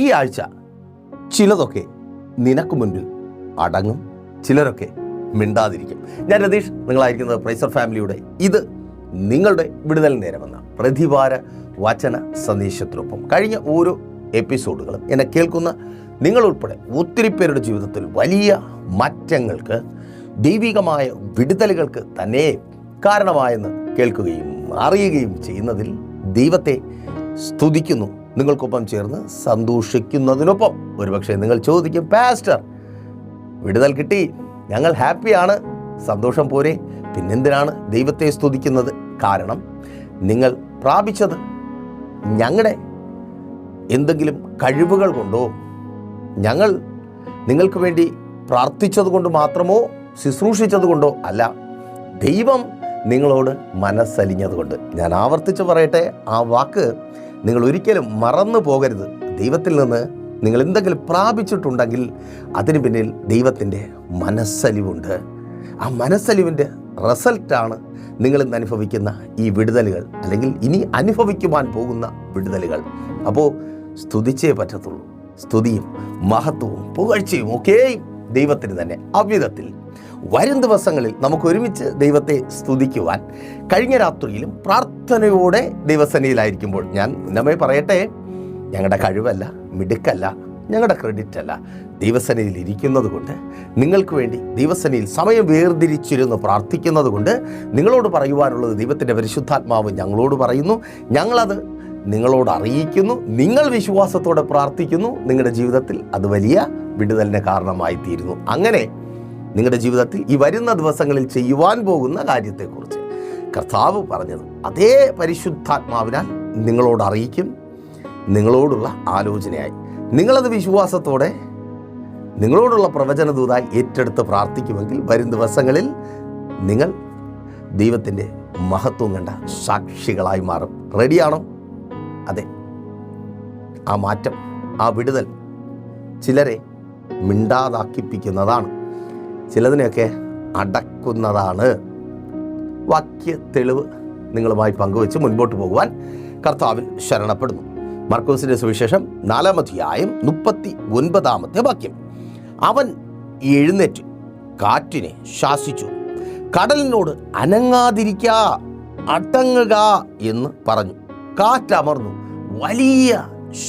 ഈ ആഴ്ച ചിലതൊക്കെ നിനക്ക് മുൻപിൽ അടങ്ങും ചിലരൊക്കെ മിണ്ടാതിരിക്കും. ഞാൻ രതീഷ് നിങ്ങളായിരിക്കുന്നത് പ്രൈസർ ഫാമിലിയുടെ ഇത് നിങ്ങളുടെ വിടുതൽ നേരമെന്ന പ്രതിവാര വചന സന്ദേശത്തിനൊപ്പം. കഴിഞ്ഞ ഓരോ എപ്പിസോഡുകളും എന്നെ കേൾക്കുന്ന നിങ്ങളുൾപ്പെടെ ഒത്തിരി പേരുടെ ജീവിതത്തിൽ വലിയ മാറ്റങ്ങൾക്ക് ദൈവികമായ വിടുതലുകൾക്ക് തന്നെ കാരണമായെന്ന് കേൾക്കുകയും അറിയുകയും ചെയ്യുന്നതിൽ ദൈവത്തെ സ്തുതിക്കുന്നു. നിങ്ങൾക്കൊപ്പം ചേർന്ന് സന്തോഷിക്കുന്നതിനൊപ്പം ഒരുപക്ഷെ നിങ്ങൾ ചോദിക്കും പാസ്റ്റർ വിടുതൽ കിട്ടി ഞങ്ങൾ ഹാപ്പിയാണ് സന്തോഷം പോരെ പിന്നെന്തിനാണ് ദൈവത്തെ സ്തുതിക്കുന്നത്? കാരണം നിങ്ങൾ പ്രാപിച്ചത് ഞങ്ങളുടെ എന്തെങ്കിലും കഴിവുകൾ കൊണ്ടോ ഞങ്ങൾ നിങ്ങൾക്ക് വേണ്ടി പ്രാർത്ഥിച്ചത് കൊണ്ട് മാത്രമോ ശുശ്രൂഷിച്ചത് കൊണ്ടോ അല്ല ദൈവം നിങ്ങളോട് മനസ്സലിഞ്ഞതുകൊണ്ട് ഞാൻ ആവർത്തിച്ച് പറയട്ടെ ആ വാക്ക് നിങ്ങൾ ഒരിക്കലും മറന്നു പോകരുത്. ദൈവത്തിൽ നിന്ന് നിങ്ങൾ എന്തെങ്കിലും പ്രാപിച്ചിട്ടുണ്ടെങ്കിൽ അതിന് പിന്നിൽ ദൈവത്തിന്റെ മനസ്സലിവുണ്ട്. ആ മനസ്സലിവിന്റെ റിസൾട്ടാണ് നിങ്ങൾ ഇന്ന് അനുഭവിക്കുന്ന ഈ വിടുതലുകൾ അല്ലെങ്കിൽ ഇനി അനുഭവിക്കുവാൻ പോകുന്ന വിടുതലുകൾ. അപ്പോൾ സ്തുതിച്ചേ പറ്റത്തുള്ളൂ. സ്തുതിയും മഹത്വവും പുകഴ്ചയും ഒക്കെയും ദൈവത്തിന് തന്നെ. അவ்விധത്തിൽ വരും ദിവസങ്ങളിൽ നമുക്ക് ഒരുമിച്ച് ദൈവത്തെ സ്തുതിക്കുവാൻ കഴിഞ്ഞ രാത്രിയിലും പ്രാർത്ഥനയോടെ ദൈവസനയിലായിരിക്കുമ്പോൾ ഞാൻ മുന്നമേ പറയട്ടെ ഞങ്ങളുടെ കഴിവല്ല മിടുക്കല്ല ഞങ്ങളുടെ ക്രെഡിറ്റ് അല്ല. ദൈവസനയിൽ ഇരിക്കുന്നത് കൊണ്ട് നിങ്ങൾക്ക് വേണ്ടി ദൈവസനയിൽ സമയം വേർതിരിച്ചിരുന്ന് പ്രാർത്ഥിക്കുന്നത് കൊണ്ട് നിങ്ങളോട് പറയുവാനുള്ളത് ദൈവത്തിന്റെ പരിശുദ്ധാത്മാവ് ഞങ്ങളോട് പറയുന്നു. ഞങ്ങളത് നിങ്ങളോട് അറിയിക്കുന്നു. നിങ്ങൾ വിശ്വാസത്തോടെ പ്രാർത്ഥിക്കുന്നു. നിങ്ങളുടെ ജീവിതത്തിൽ അത് വലിയ വിടുതലിന് കാരണമായി തീരുന്നു അങ്ങനെ നിങ്ങളുടെ ജീവിതത്തിൽ ഈ വരുന്ന ദിവസങ്ങളിൽ ചെയ്യുവാൻ പോകുന്ന കാര്യത്തെക്കുറിച്ച് കർത്താവ് പറഞ്ഞത്. അതേ പരിശുദ്ധാത്മാവിനാൽ നിങ്ങളോട് അറിയിക്കും നിങ്ങളോടുള്ള ആലോചനയായി. നിങ്ങളത് വിശ്വാസത്തോടെ നിങ്ങളോടുള്ള പ്രവചനദൂതായി ഏറ്റെടുത്ത് പ്രാർത്ഥിക്കുമെങ്കിൽ വരും ദിവസങ്ങളിൽ നിങ്ങൾ ദൈവത്തിന്റെ മഹത്വം കണ്ട സാക്ഷികളായി മാറും. റെഡിയാണോ അതെ. ആ മാറ്റം ആ വിടുതൽ ചിലരെ മിണ്ടാതാക്കിപ്പിക്കുന്നതാണ്. ചിലതിനെയൊക്കെ അടക്കുന്നതാണ്. വാക്യ തെളിവ് നിങ്ങളുമായി പങ്കുവെച്ച് മുൻപോട്ട് പോകുവാൻ കർത്താവിൽ ശരണപ്പെടുന്നു. മർക്കോസിന്റെ സുവിശേഷം നാലാമധ്യായം മുപ്പത്തി ഒൻപതാമത്തെ വാക്യം. അവൻ എഴുന്നേറ്റ് കാറ്റിനെ ശാസിച്ചു. കടലിനോട് അനങ്ങാതിരിക്ക അടങ്ങുക എന്ന് പറഞ്ഞു. കാറ്റമർന്നു. വലിയ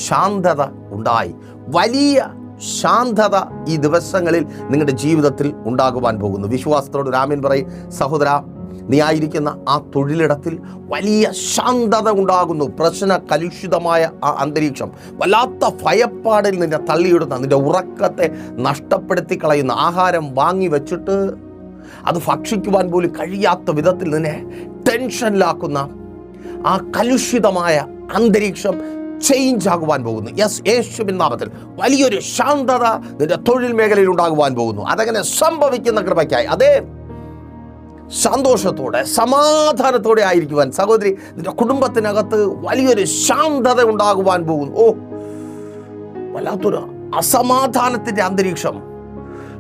ശാന്തത ഉണ്ടായി. വലിയ ശാന്തത ഈ ദിവസങ്ങളിൽ നിങ്ങളുടെ ജീവിതത്തിൽ ഉണ്ടാകുവാൻ പോകുന്നു. വിശ്വാസത്തോട് രാമൻ പറയും. സഹോദര നീ ആയിരിക്കുന്ന ആ തൊഴിലിടത്തിൽ വലിയ ശാന്തത ഉണ്ടാകുന്നു. പ്രശ്ന കലുഷിതമായ ആ അന്തരീക്ഷം വല്ലാത്ത ഭയപ്പാടിൽ നിന്നെ തള്ളിയിടുന്ന നിന്റെ ഉറക്കത്തെ നഷ്ടപ്പെടുത്തി കളയുന്ന ആഹാരം വാങ്ങി വെച്ചിട്ട് അത് ഭക്ഷിക്കുവാൻ പോലും കഴിയാത്ത വിധത്തിൽ നിന്നെ ടെൻഷനിലാക്കുന്ന ആ കലുഷിതമായ അന്തരീക്ഷം ചേഞ്ച് ആകുവാൻ പോകുന്നു. യെസ് യേശുവിൻ നാമത്തിൽ വലിയൊരു ശാന്തത നിന്റെ തൊഴിൽ മേഖലയിൽ ഉണ്ടാകുവാൻ പോകുന്നു. അതങ്ങനെ സംഭവിക്കുന്ന കൃപയ്ക്കായി. അതേ സന്തോഷത്തോടെ സമാധാനത്തോടെ ആയിരിക്കുവാൻ സഹോദരി നിന്റെ കുടുംബത്തിനകത്ത് വലിയൊരു ശാന്തത ഉണ്ടാകുവാൻ പോകുന്നു. ഓ വല്ലാത്തൊരു അസമാധാനത്തിന്റെ അന്തരീക്ഷം.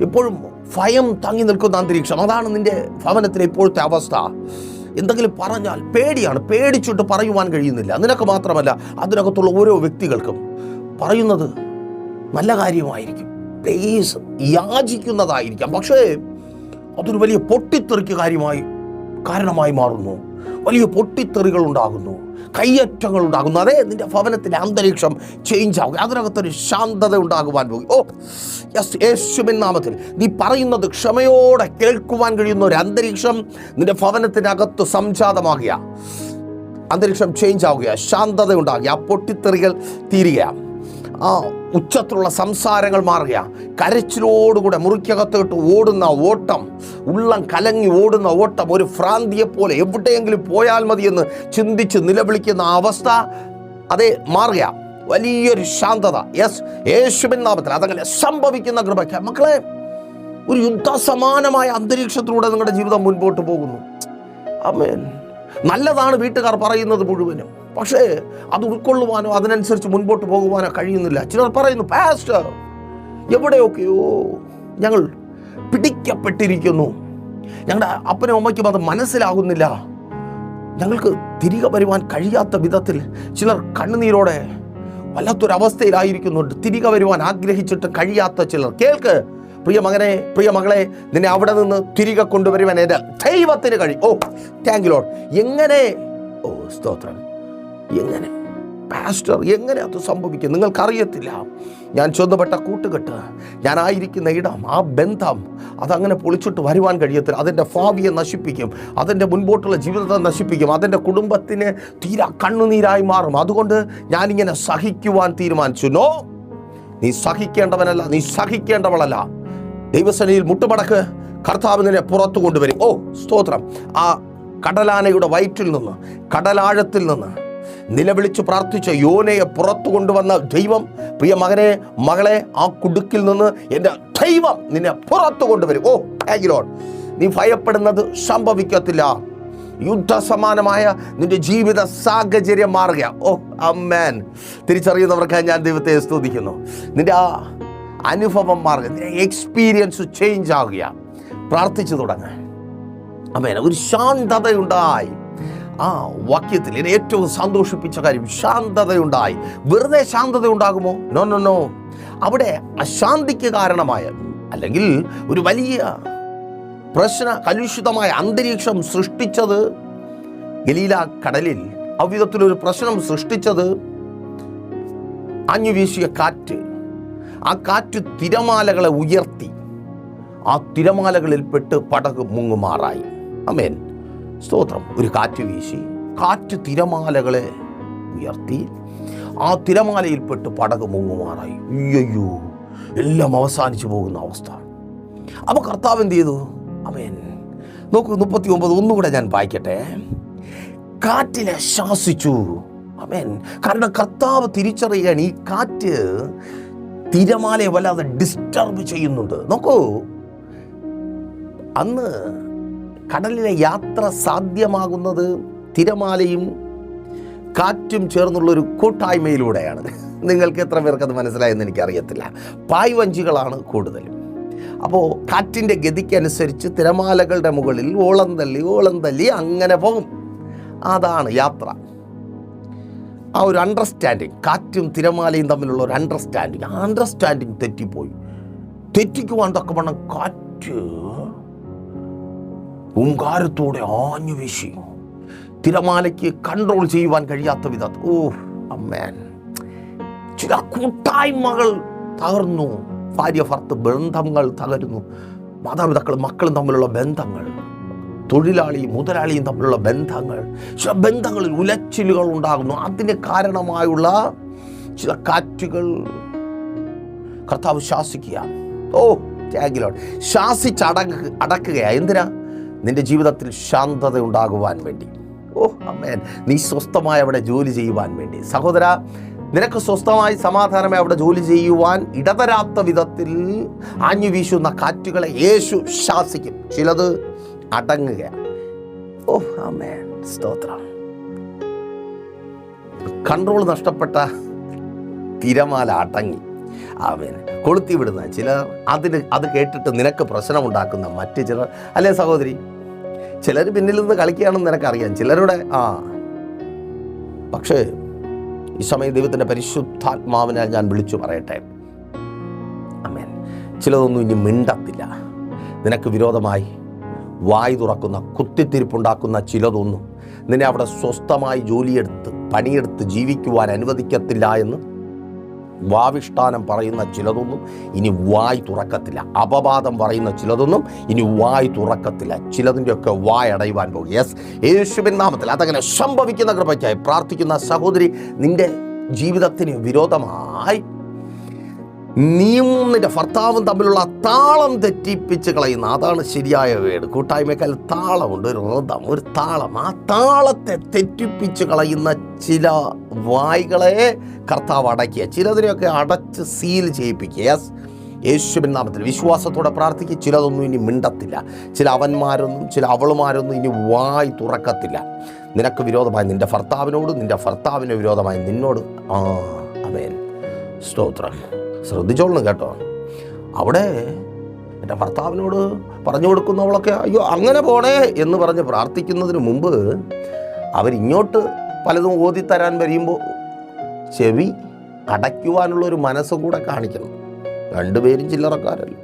ഇപ്പോഴും ഭയം തങ്ങി നിൽക്കുന്ന അന്തരീക്ഷം. അതാണ് നിന്റെ ഭവനത്തിലെ ഇപ്പോഴത്തെ അവസ്ഥ. എന്തെങ്കിലും പറഞ്ഞാൽ പേടിയാണ്. പേടിച്ചിട്ട് പറയുവാൻ കഴിയുന്നില്ല. നിനക്ക് മാത്രമല്ല അതിനകത്തുള്ള ഓരോ വ്യക്തികൾക്കും പറയുന്നത് നല്ല കാര്യമായിരിക്കും. പ്ലീസ് യാചിക്കുന്നതായിരിക്കാം. പക്ഷേ അതൊരു വലിയ പൊട്ടിത്തെറിക്ക് കാര്യമായി കാരണമായി മാറുന്നു. വലിയ പൊട്ടിത്തെറികൾ ഉണ്ടാകുന്നു കയ്യേറ്റങ്ങൾ ഉണ്ടാകുന്നു. അതേ നിന്റെ ഭവനത്തിന്റെ അന്തരീക്ഷം ചേഞ്ച് ആവുക അതിനകത്തൊരു ശാന്തത ഉണ്ടാകുവാൻ പോകും. ഓ യസ് യേശുവിൻ നാമത്തിൽ നീ പറയുന്നത് ക്ഷമയോടെ കേൾക്കുവാൻ കഴിയുന്ന ഒരു അന്തരീക്ഷം നിന്റെ ഭവനത്തിനകത്ത് സംജാതമാകുക. അന്തരീക്ഷം ചേഞ്ച് ആവുക ശാന്തത ഉണ്ടാകുക. ആ പൊട്ടിത്തെറികൾ തീരുക ആ ഉച്ചത്തിലുള്ള സംസാരങ്ങൾ മാറുക കരച്ചിലോടുകൂടെ മുറിക്കകത്തോട്ട് ഓടുന്ന ഓട്ടം ഉള്ളം കലങ്ങി ഓടുന്ന ഓട്ടം ഒരു ഭ്രാന്തിയെ പോലെ എവിടെയെങ്കിലും പോയാൽ മതിയെന്ന് ചിന്തിച്ച് നിലവിളിക്കുന്ന അവസ്ഥ അതെ മാറുക വലിയൊരു ശാന്തത. യെസ് യേശുവിൻ നാമത്തിൽ അതങ്ങനെ സംഭവിക്കുന്ന കൃപയ്ക്ക്. മക്കളെ ഒരു യുദ്ധസമാനമായ അന്തരീക്ഷത്തിലൂടെ നിങ്ങളുടെ ജീവിതം മുൻപോട്ട് പോകുന്നു. നല്ലതാണ് വീട്ടുകാർ പറയുന്നത് മുഴുവനും. പക്ഷേ അത് ഉൾക്കൊള്ളുവാനോ അതിനനുസരിച്ച് മുൻപോട്ട് പോകുവാനോ കഴിയുന്നില്ല. ചിലർ പറയുന്നു പാസ്റ്റർ എവിടെയൊക്കെയോ ഞങ്ങൾ പിടിക്കപ്പെട്ടിരിക്കുന്നു. ഞങ്ങളുടെ അപ്പനും അമ്മയ്ക്കും അത് മനസ്സിലാകുന്നില്ല. ഞങ്ങൾക്ക് തിരികെ വരുവാൻ കഴിയാത്ത വിധത്തിൽ ചിലർ കണ്ണുനീരോടെ വല്ലാത്തൊരവസ്ഥയിലായിരിക്കുന്നുണ്ട്. തിരികെ വരുവാൻ ആഗ്രഹിച്ചിട്ട് കഴിയാത്ത ചിലർ. കേൾക്ക് പ്രിയ മകനെ പ്രിയ മകളെ നിന്നെ അവിടെ നിന്ന് തിരികെ കൊണ്ടുവരുവാൻ എന്റെ ദൈവത്തിന് കഴിയും ഓ താങ്ക് ലോഡ് എങ്ങനെ? ഓ സ്തോത്രം. എങ്ങനെ? പാസ്റ്റർ എങ്ങനെ അത് സംഭവിക്കും? നിങ്ങൾക്കറിയത്തില്ല. ഞാൻ ചൊന്നപ്പെട്ട കൂട്ടുകെട്ട് ഞാനായിരിക്കുന്ന ഇടം ആ ബന്ധം അതങ്ങനെ പൊളിച്ചിട്ട് വരുവാൻ കഴിയത്തില്ല. അതിന്റെ ഭാവിയെ നശിപ്പിക്കും. അതിന്റെ മുൻപോട്ടുള്ള ജീവിതത്തെ നശിപ്പിക്കും. അതിന്റെ കുടുംബത്തിന് തീരാ കണ്ണുനീരായി മാറും. അതുകൊണ്ട് ഞാനിങ്ങനെ സഹിക്കുവാൻ തീരുമാനിച്ചു. നോ നീ സഹിക്കേണ്ടവനല്ല നീ സഹിക്കേണ്ടവളല്ല. ദൈവസേനയിൽ മുട്ടുമടക്ക് കർത്താവ് നിന്നെ പുറത്തു കൊണ്ടുവരും. ഓ സ്തോത്രം. ആ കടലാനയുടെ വയറ്റിൽ നിന്ന് കടലാഴത്തിൽ നിന്ന് നിലവിളിച്ച് പ്രാർത്ഥിച്ച യോനയെ പുറത്തു കൊണ്ടുവന്ന ദൈവം പ്രിയ മകനെ മകളെ ആ കുടുക്കിൽ നിന്ന് എന്റെ ദൈവം നിന്നെ പുറത്തു കൊണ്ടുവരും. ഓ താങ്ക് ലോഡ് നീ ഭയപ്പെടുന്നത് സംഭവിക്കത്തില്ല. യുദ്ധസമാനമായ നിന്റെ ജീവിത സാഹചര്യം മാറുക ഓ അമ്മേൻ തിരിച്ചറിയുന്നവർക്ക് ഞാൻ ദൈവത്തെ സ്തുതിക്കുന്നു. നിന്റെ ആ അനുഭവം മാറുക നിന്റെ എക്സ്പീരിയൻസ് ചേഞ്ച് ആകുക. പ്രാർത്ഥിച്ചു തുടങ്ങ. അമ്മേന ഒരു ശാന്തതയുണ്ടായി. ആ വാക്യത്തിൽ എന്നെ ഏറ്റവും സന്തോഷിപ്പിച്ച കാര്യം ശാന്തതയുണ്ടായി. വെറുതെ ശാന്തത ഉണ്ടാകുമോ നോ നോ നോ അവിടെ അശാന്തിക്ക് കാരണമായ അല്ലെങ്കിൽ ഒരു വലിയ പ്രശ്ന കലുഷിതമായ അന്തരീക്ഷം സൃഷ്ടിച്ചത് ഗലീല കടലിൽ അവിധത്തിലൊരു പ്രശ്നം സൃഷ്ടിച്ചത് അഞ്ഞു വീശിയ കാറ്റ്. ആ കാറ്റ് തിരമാലകളെ ഉയർത്തി. ആ തിരമാലകളിൽപ്പെട്ട് പടക് മുങ്ങുമാറായി. അമേൻ സ്തോത്രം. ഒരു കാറ്റ് വീശി. കാറ്റ് തിരമാലകളെ ഉയർത്തി. ആ തിരമാലയിൽപ്പെട്ട് പടക് മുങ്ങുമാറായി. അയ്യോ എല്ലാം അവസാനിച്ചു പോകുന്ന അവസ്ഥ. അപ്പോൾ കർത്താവ് എന്ത് ചെയ്തു? അമേൻ. നോക്കൂ മുപ്പത്തി ഒമ്പത് ഒന്നുകൂടെ ഞാൻ വായിക്കട്ടെ. കാറ്റിനെ ശാസിച്ചു. അമേൻ. കാരണം കർത്താവ് തിരിച്ചറിയാൻ ഈ കാറ്റ് തിരമാലയെ വല്ലാതെ ഡിസ്റ്റർബ് ചെയ്യുന്നുണ്ട്. നോക്കൂ അന്ന് കടലിലെ യാത്ര സാധ്യമാകുന്നത് തിരമാലയും കാറ്റും ചേർന്നുള്ള ഒരു കൂട്ടായ്മയിലൂടെയാണ്. നിങ്ങൾക്ക് എത്ര പേർക്ക് അത് മനസ്സിലായെന്ന് എനിക്കറിയത്തില്ല. പായ്വഞ്ചികളാണ് കൂടുതലും. അപ്പോൾ കാറ്റിന്റെ ഗതിക്കനുസരിച്ച് തിരമാലകളുടെ മുകളിൽ ഓളം തല്ലി ഓളം തല്ലി അങ്ങനെ പോകും. അതാണ് യാത്ര. ആ ഒരു അണ്ടർസ്റ്റാൻഡിങ് കാറ്റും തിരമാലയും തമ്മിലുള്ള ഒരു അണ്ടർസ്റ്റാൻഡിങ് ആ അണ്ടർസ്റ്റാൻഡിങ് തെറ്റിപ്പോയി. തെറ്റിക്കുവാൻ തക്കവണ്ണം കാറ്റ് ഓങ്കാരത്തോടെ ആഞ്ഞു വീശി. തിരമാലയ്ക്ക് കൺട്രോൾ ചെയ്യുവാൻ കഴിയാത്ത വിധം. ഓ അമ്മേൻ. ചില കൂട്ടായ്മകൾ തകർന്നു. ഭാര്യ ഭർത്ത് ബന്ധങ്ങൾ തകരുന്നു. മാതാപിതാക്കളും മക്കളും തമ്മിലുള്ള ബന്ധങ്ങൾ. തൊഴിലാളിയും മുതലാളിയും തമ്മിലുള്ള ബന്ധങ്ങൾ. ചില ബന്ധങ്ങളിൽ ഉലച്ചിലുകൾ ഉണ്ടാകുന്നു. അതിന് കാരണമായുള്ള ചില കാറ്റുകൾ. കർത്താവ് ശാസിക്കുക ഓ ശാസിച്ച് അടങ്ങ അടക്കുകയാ. എന്തിനാ? നിന്റെ ജീവിതത്തിൽ ശാന്തത ഉണ്ടാകുവാൻ വേണ്ടി. ഓ അമ്മേൻ നീ സ്വസ്ഥമായി അവിടെ ജോലി ചെയ്യുവാൻ വേണ്ടി. സഹോദര നിനക്ക് സ്വസ്ഥമായി സമാധാനമായി അവിടെ ജോലി ചെയ്യുവാൻ ഇടതരാത്ത വിധത്തിൽ ആഞ്ഞു വീശുന്ന കാറ്റുകളെ യേശു ശാസിക്കും. ചിലത് അടങ്ങുക ഓ അമ്മേൻ സ്തോത്രം. കൺട്രോൾ നഷ്ടപ്പെട്ട തിരമാല അടങ്ങി. ആമേൻ. കൊളുത്തി വിടുന്ന ചിലർ അതിന് അത് കേട്ടിട്ട് നിനക്ക് പ്രശ്നമുണ്ടാക്കുന്ന മറ്റു ചിലർ. അല്ലേ സഹോദരി? ചിലർ പിന്നിൽ നിന്ന് കളിക്കുകയാണെന്ന് നിനക്കറിയാം. ചിലരുടെ ആ. പക്ഷേ ഈ സമയം ദൈവത്തിന്റെ പരിശുദ്ധാത്മാവിനാൽ ഞാൻ വിളിച്ചു പറയട്ടെ. അമേൻ ചിലതൊന്നും ഇനി മിണ്ടത്തില്ല. നിനക്ക് വിരോധമായി വായി തുറക്കുന്ന കുത്തിത്തിരിപ്പുണ്ടാക്കുന്ന ചിലതൊന്നും നിന്നെ അവിടെ സ്വസ്ഥമായി ജോലിയെടുത്ത് പണിയെടുത്ത് ജീവിക്കുവാൻ അനുവദിക്കത്തില്ല എന്ന് വാവിഷ്ഠാനം പറയുന്ന ചിലതൊന്നും ഇനി വായ് തുറക്കത്തില്ല. അപവാദം പറയുന്ന ചിലതൊന്നും ഇനി വായ് തുറക്കത്തില്ല. ചിലതിന്റെയൊക്കെ വായ് അടയുവാൻ പോകും. യെസ് യേശുവിൻ നാമത്തിൽ അതങ്ങനെ സംഭവിക്കുന്ന കൃപയ്ക്കായി പ്രാർത്ഥിക്കുന്ന സഹോദരി നിന്റെ ജീവിതത്തിന് വിരോധമായി നീയും നിന്റെ ഭർത്താവും തമ്മിലുള്ള താളം തെറ്റിപ്പിച്ച് കളയുന്ന അതാണ് ശരിയായ വേട്. കൂട്ടായ്മക്കാൽ താളമുണ്ട് ഒരു റൃതം ഒരു താളം. ആ താളത്തെ തെറ്റിപ്പിച്ച് കളയുന്ന ചില വായ്കളെ കർത്താവ് അടയ്ക്കുക ചിലതിനെയൊക്കെ അടച്ച് സീൽ ചെയ്യിപ്പിക്കുക. യെസ് യേശുവിൻ നാമത്തിൽ വിശ്വാസത്തോടെ പ്രാർത്ഥിക്കുക. ചിലതൊന്നും ഇനി മിണ്ടത്തില്ല. ചില അവന്മാരൊന്നും ചില അവളുമാരൊന്നും ഇനി വായി തുറക്കത്തില്ല. നിനക്ക് വിരോധമായി നിന്റെ ഭർത്താവിനോട് നിന്റെ ഭർത്താവിന് വിരോധമായി നിന്നോട്. ആ അമേൻ സ്തോത്രം. ശ്രദ്ധിച്ചോളണം കേട്ടോ. അവിടെ എന്റെ ഭർത്താവിനോട് പറഞ്ഞു കൊടുക്കുന്നവളൊക്കെ അയ്യോ അങ്ങനെ പോണേ എന്ന് പറഞ്ഞ് പ്രാർത്ഥിക്കുന്നതിന് മുമ്പ് അവരിങ്ങോട്ട് പലതും ഓതിത്തരാൻ വരുമ്പോൾ ചെവി അടയ്ക്കുവാനുള്ള ഒരു മനസ്സും കൂടെ കാണിക്കണം രണ്ടുപേരും ചില്ലറക്കാരല്ല.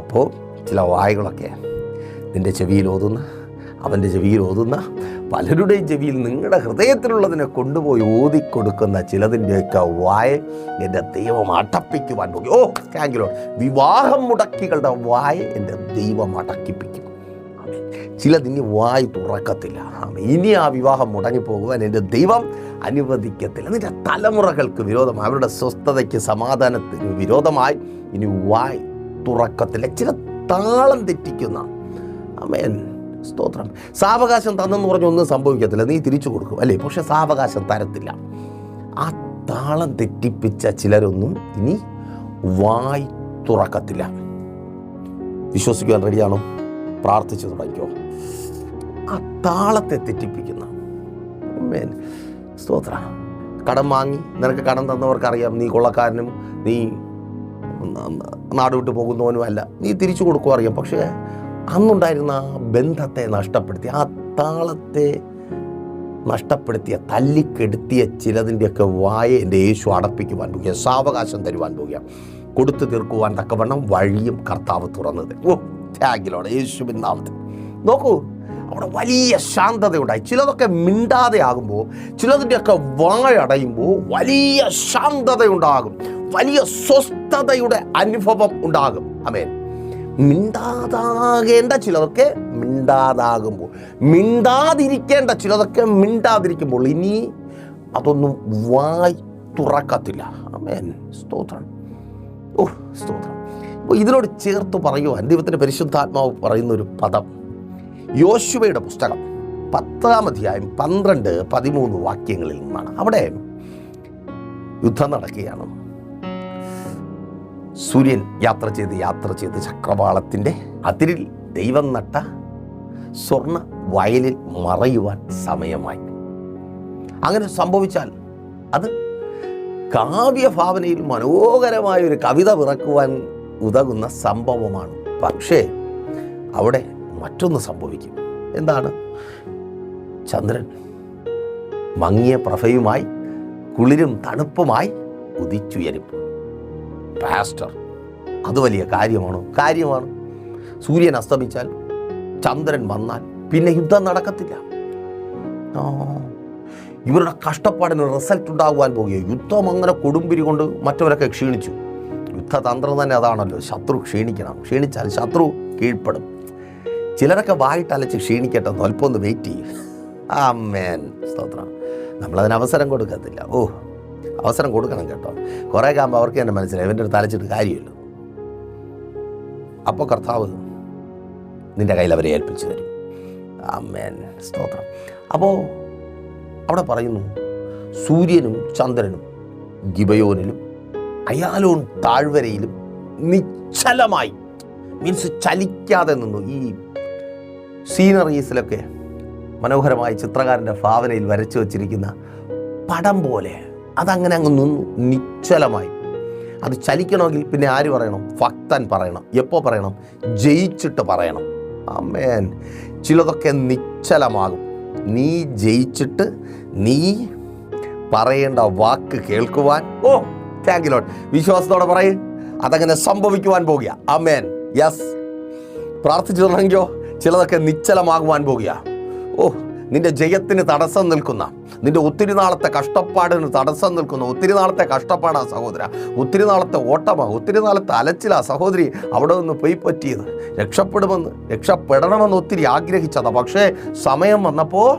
അപ്പോൾ ചില വായകളൊക്കെ നിന്റെ ചെവിയിൽ ഓതുന്ന അവന്റെ ചെവിയിൽ ഓതുന്ന പലരുടെയും ചെവിയിൽ നിങ്ങളുടെ ഹൃദയത്തിലുള്ളതിനെ കൊണ്ടുപോയി ഓതിക്കൊടുക്കുന്ന ചിലതിന്റെയൊക്കെ വായ എന്റെ ദൈവം അടപ്പിക്കുവാൻ പോകും ഓ താങ്കിലോ വിവാഹം മുടക്കികളുടെ വായ എന്റെ ദൈവം അടക്കിപ്പിക്കും ചിലതിന് വായ് തുറക്കത്തില്ല. ഇനി ആ വിവാഹം മുടങ്ങിപ്പോകുവാൻ എന്റെ ദൈവം അനുവദിക്കത്തില്ല. എന്നിട്ട് തലമുറകൾക്ക് വിരോധമായി അവരുടെ സ്വസ്ഥതയ്ക്ക് സമാധാനത്തിന് വിരോധമായി ഇനി വായ് തുറക്കത്തില്ല. ചില താളം തെറ്റിക്കുന്ന അമേൻ സ്തോത്രം. സാവകാശം തന്നെന്ന് പറഞ്ഞ് ഒന്നും സംഭവിക്കത്തില്ല. നീ തിരിച്ചു കൊടുക്കും അല്ലേ? പക്ഷെ സാവകാശം തരത്തില്ല. ആ താളം തെറ്റിപ്പിച്ച ചിലരൊന്നും ഇനി വായ് തുറക്കത്തില്ല. വിശ്വസിക്കുവാൻ റെഡിയാണോ? പ്രാർത്ഥിച്ചു തുടങ്ങിയോ ആ താളത്തെ തെറ്റിപ്പിക്കുന്ന ആമേൻ. സ്തോത്ര. കടം വാങ്ങി നിനക്ക് കടം തന്നവർക്കറിയാം നീ കൊള്ളക്കാരനും നീ നാട് വിട്ടു പോകുന്നവനുമല്ല. നീ തിരിച്ചു കൊടുക്കുക അറിയാം. പക്ഷേ അന്നുണ്ടായിരുന്ന ആ ബന്ധത്തെ നഷ്ടപ്പെടുത്തി ആ താളത്തെ നഷ്ടപ്പെടുത്തിയ തല്ലിക്കെടുത്തിയ ചിലതിന്റെയൊക്കെ വായ എന്റെ യേശു അടപ്പിക്കുവാൻ പോകുക സാവകാശം തരുവാൻ പോകുക കൊടുത്തു തീർക്കുവാൻ തക്കവണ്ണം വഴിയും കർത്താവ് തുറന്നത്. ഓ ത്യാഗിലോടെ യേശുവിൻ നാമത്തിൽ. നോക്കൂ അവിടെ വലിയ ശാന്തതയുണ്ടായി. ചിലതൊക്കെ മിണ്ടാതെ ആകുമ്പോൾ ചിലതിന്റെയൊക്കെ വായടയുമ്പോൾ വലിയ ശാന്തതയുണ്ടാകും. വലിയ സ്വസ്ഥതയുടെ അനുഭവം ഉണ്ടാകും. അമേൻ മിണ്ടാതാകേണ്ട ചിലതൊക്കെ മിണ്ടാതാകുമ്പോൾ മിണ്ടാതിരിക്കേണ്ട ചിലതൊക്കെ മിണ്ടാതിരിക്കുമ്പോൾ ഇനി അതൊന്നും വായി തുറക്കത്തില്ല. അമേൻ സ്തോത്രം. ഓ സ്തോത്രം. ഇതിനോട് ചേർത്ത് പറയുവാൻ ദൈവത്തിന്റെ പരിശുദ്ധാത്മാവ് പറയുന്ന ഒരു പദം യോശുവയുടെ പുസ്തകം പത്താം അധ്യായം പന്ത്രണ്ട് പതിമൂന്ന് വാക്യങ്ങളിൽ നിന്നാണ്. അവിടെ യുദ്ധം നടക്കുകയാണ്. സൂര്യൻ യാത്ര ചെയ്ത് യാത്ര ചെയ്ത് ചക്രവാളത്തിന്റെ അതിരിൽ ദൈവം നട്ട സ്വർണ വയലിൽ മറയുവാൻ സമയമായി. അങ്ങനെ സംഭവിച്ചാൽ അത് കാവ്യഭാവനയിൽ മനോഹരമായ ഒരു കവിത പിറക്കുവാൻ ഉതകുന്ന സംഭവമാണ്. പക്ഷേ അവിടെ മറ്റൊന്ന് സംഭവിക്കും. എന്താണ്? ചന്ദ്രൻ മങ്ങിയ പ്രഭയുമായി കുളിരും തണുപ്പുമായി ഉദിച്ചുയരും പാസ്റ്റർ അത് വലിയ കാര്യമാണ്? കാര്യമാണ്. സൂര്യൻ അസ്തമിച്ചാൽ ചന്ദ്രൻ വന്നാൽ പിന്നെ യുദ്ധം നടക്കത്തില്ല. ഇവരുടെ കഷ്ടപ്പാടിന് റിസൾട്ട് ഉണ്ടാകുവാൻ പോകുകയോ? യുദ്ധം അങ്ങനെ കൊടുമ്പിരി കൊണ്ട് മറ്റവരൊക്കെ ക്ഷീണിച്ചു. യുദ്ധതന്ത്രം തന്നെ അതാണല്ലോ. ശത്രു ക്ഷീണിക്കണം. ക്ഷീണിച്ചാൽ ശത്രു കീഴ്പ്പെടും. ചിലരൊക്കെ വായിട്ടലച്ച് ക്ഷീണിക്കട്ടെ അല്പം ഒന്ന് വെയിറ്റ് ചെയ്യും. സ്തോത്രം. നമ്മളതിന് അവസരം കൊടുക്കത്തില്ല. ഓ അവസരം കൊടുക്കണം കേട്ടോ. കുറേ കാകുമ്പോൾ അവർക്ക് തന്നെ മനസ്സിലായി. ഇവന്റെ അടുത്ത് അലച്ചിട്ട് കാര്യമില്ല. അപ്പോൾ കർത്താവ് നിന്റെ കയ്യിൽ അവരെ ഏൽപ്പിച്ചു തരും. ആമേൻ സ്തോത്രം. അപ്പോൾ അവിടെ പറയുന്നു സൂര്യനും ചന്ദ്രനും ഗിബയോനിലും അയാലോൺ താഴ്വരയിലും നിശ്ചലമായി. മീൻസ് ചലിക്കാതെ നിന്നു. ഈ സീനറീസിലൊക്കെ മനോഹരമായ ചിത്രകാരന്റെ ഭാവനയിൽ വരച്ചു വച്ചിരിക്കുന്ന പടം പോലെ അതങ്ങനെ അങ്ങ് നിന്നു നിശ്ചലമായി. അത് ചലിക്കണമെങ്കിൽ പിന്നെ ആര് പറയണം? ഭക്തൻ പറയണം. എപ്പോൾ പറയണം? ജയിച്ചിട്ട് പറയണം. അമ്മേൻ ചിലതൊക്കെ നിശ്ചലമാകും. നീ ജയിച്ചിട്ട് നീ പറയേണ്ട വാക്ക് കേൾക്കുവാൻ. ഓ താങ്ക് ലോട്ട് വിശ്വാസത്തോടെ പറയും. അതങ്ങനെ സംഭവിക്കുവാൻ പോകുക. അമ്മേൻ യെസ് പ്രാർത്ഥിച്ചു തുടങ്ങിയോ ചിലതൊക്കെ നിശ്ചലമാകുവാൻ പോകുക. ഓ നിന്റെ ജയത്തിന് തടസ്സം നിൽക്കുന്ന നിന്റെ ഒത്തിരി നാളത്തെ കഷ്ടപ്പാടിന് തടസ്സം നിൽക്കുന്ന ഒത്തിരി നാളത്തെ കഷ്ടപ്പാടാ സഹോദര ഒത്തിരി നാളത്തെ ഓട്ടമാ ഒത്തിരി നാളത്തെ അലച്ചിലാ സഹോദരി അവിടെ നിന്ന് പോയി പറ്റിയത്. രക്ഷപ്പെടുമെന്ന് രക്ഷപ്പെടണമെന്ന് ഒത്തിരി ആഗ്രഹിച്ചതാ. പക്ഷേ സമയം വന്നപ്പോൾ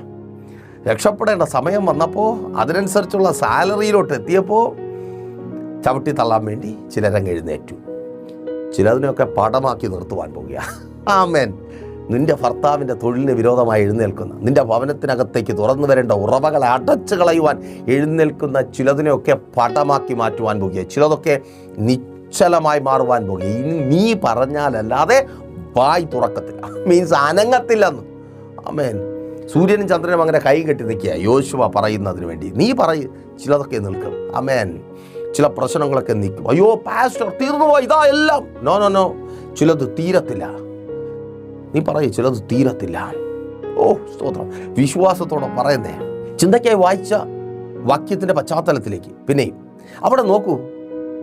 രക്ഷപ്പെടേണ്ട സമയം വന്നപ്പോൾ അതിനനുസരിച്ചുള്ള സാലറിയിലോട്ട് എത്തിയപ്പോൾ ചവിട്ടി തള്ളാൻ വേണ്ടി ചിലരങ്ങ് എഴുന്നേറ്റു. ചിലതിനെയൊക്കെ പടമാക്കി നിർത്തുവാൻ പോകുക. ആമേൻ. നിന്റെ ഭർത്താവിന്റെ തൊഴിലിന് വിരോധമായി എഴുന്നേൽക്കുന്ന നിന്റെ ഭവനത്തിനകത്തേക്ക് തുറന്നു വരേണ്ട ഉറവകളെ അടച്ചു കളയുവാൻ എഴുന്നേൽക്കുന്ന ചിലതിനെയൊക്കെ പടമാക്കി മാറ്റുവാൻ പോകുക. ചിലതൊക്കെ നിശ്ചലമായി മാറുവാൻ പോകുക. ഇനി നീ പറഞ്ഞാലല്ലാതെ വായി തുറക്കത്തില്ല. മീൻസ് അനങ്ങത്തില്ലെന്ന്. അമേൻ സൂര്യനും ചന്ദ്രനും അങ്ങനെ കൈ കെട്ടി നിൽക്കുക. യോശുവ പറയുന്നതിന് വേണ്ടി. നീ പറയ് ചിലതൊക്കെ നിൽക്കും. അമേൻ ചില പ്രശ്നങ്ങളൊക്കെ നിൽക്കും. അയ്യോ പാസ്റ്റർ തീർന്നുപോയി. ഇതാ എല്ലാം. നോ നോ നോ ചിലത് തീരത്തില്ല. നീ പറയൂ ചിലത് തീരത്തില്ല. ഓ സ്തോത്രം. വിശ്വാസത്തോടെ പറയുന്നേ. ചിന്തയ്ക്കായി വായിച്ച വാക്യത്തിന്റെ പശ്ചാത്തലത്തിലേക്ക്. പിന്നെയും അവിടെ നോക്കൂ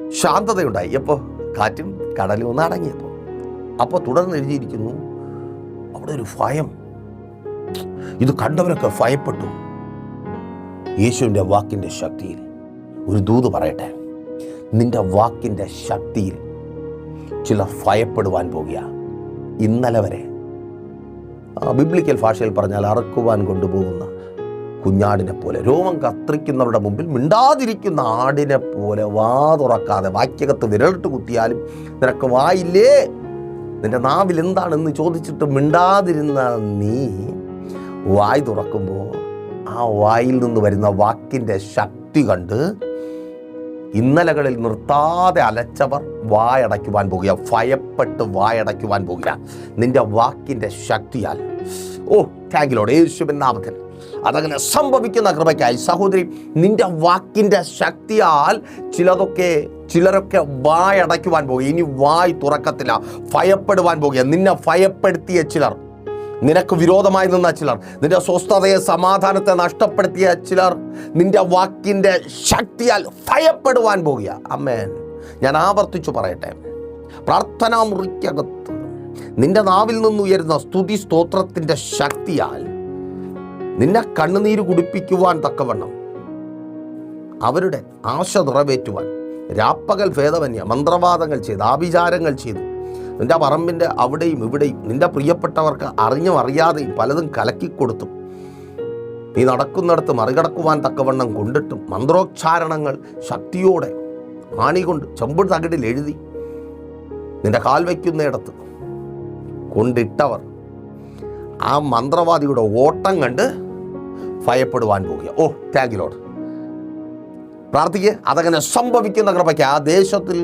ശാന്തതയുണ്ടായി. എപ്പോൾ കാറ്റും കടലും ഒന്ന് അടങ്ങിയപ്പോൾ അപ്പോൾ തുടർന്ന് എഴുതിയിരിക്കുന്നു അവിടെ ഒരു ഭയം. ഇത് കണ്ടവരൊക്കെ ഭയപ്പെട്ടു. യേശുവിന്റെ വാക്കിന്റെ ശക്തിയിൽ. ഒരു ദൂത് പറയട്ടെ. നിന്റെ വാക്കിന്റെ ശക്തിയിൽ ചില ഭയപ്പെടുവാൻ പോകുക. ഇന്നലെ വരെ ബിബ്ലിക്കൽ ഭാഷയിൽ പറഞ്ഞാൽ അറക്കുവാൻ കൊണ്ടുപോകുന്ന കുഞ്ഞാടിനെ പോലെ രോമം കത്രിക്കുന്നവരുടെ മുമ്പിൽ മിണ്ടാതിരിക്കുന്ന ആടിനെ പോലെ വാ തുറക്കാതെ വാക്യകത്ത് വിരലിട്ട് കുത്തിയാലും നിനക്ക് വായില്ലേ? നിന്റെ നാവിൽ എന്താണെന്ന് ചോദിച്ചിട്ട് മിണ്ടാതിരുന്ന നീ വായി തുറക്കുമ്പോൾ ആ വായിൽ നിന്ന് വരുന്ന വാക്കിന്റെ ശക്തി കണ്ട് ഇന്നലകളിൽ നിർത്താതെ അലച്ചവർ വായടയ്ക്കുവാൻ പോകുക. ഭയപ്പെട്ട് വായടയ്ക്കുവാൻ പോകുക. നിന്റെ വാക്കിന്റെ ശക്തിയാൽ. ഓ താങ്കിലോട് യേശുവിൻ നാമത്തിൽ. അതങ്ങനെ സംഭവിക്കുന്ന കൃപയ്ക്കായി. സഹോദരി നിന്റെ വാക്കിന്റെ ശക്തിയാൽ ചിലതൊക്കെ ചിലരൊക്കെ വായടയ്ക്കുവാൻ പോകുക. ഇനി വായ് തുറക്കത്തില്ല. ഭയപ്പെടുവാൻ പോകുക. നിന്നെ ഭയപ്പെടുത്തിയ ചിലർ നിനക്ക് വിരോധമായി നിന്ന ചിലർ നിന്റെ സ്വസ്ഥതയെ സമാധാനത്തെ നഷ്ടപ്പെടുത്തിയ ചിലർ നിന്റെ വാക്കിന്റെ ശക്തിയാൽ ഭയപ്പെടുവാൻ പോകുക. അമ്മേൻ ഞാൻ ആവർത്തിച്ചു പറയട്ടെ. പ്രാർത്ഥനാ മുറിക്കകത്ത് നിന്റെ നാവിൽ നിന്നുയരുന്ന സ്തുതി സ്തോത്രത്തിന്റെ ശക്തിയാൽ നിന്നെ കണ്ണുനീര് കുടിപ്പിക്കുവാൻ തക്കവണ്ണം അവരുടെ ആശ നിറവേറ്റുവാൻ രാപ്പകൽ ഭേദമന്യ മന്ത്രവാദങ്ങൾ ചെയ്ത് ആഭിചാരങ്ങൾ ചെയ്ത് നിന്റെ പറമ്പിന്റെ അവിടെയും ഇവിടെയും നിന്റെ പ്രിയപ്പെട്ടവർക്ക് അറിഞ്ഞും അറിയാതെയും പലതും കലക്കിക്കൊടുത്തും നീ നടക്കുന്നിടത്ത് മറികടക്കുവാൻ തക്കവണ്ണം കൊണ്ടിട്ടും മന്ത്രോച്ചാരണങ്ങൾ ശക്തിയോടെ ആണി കൊണ്ട് ചെമ്പ് തകിടിൽ എഴുതി നിന്റെ കാൽ വയ്ക്കുന്നിടത്ത് കൊണ്ടിട്ടവർ ആ മന്ത്രവാദിയുടെ ഓട്ടം കണ്ട് ഭയപ്പെടുവാൻ പോകുക. ഓ താങ്ക് യു ലോഡ് പ്രാർത്ഥിക്കുക അതങ്ങനെ സംഭവിക്കുന്ന കൃപയ്ക്ക് ആ ദേശത്തിൽ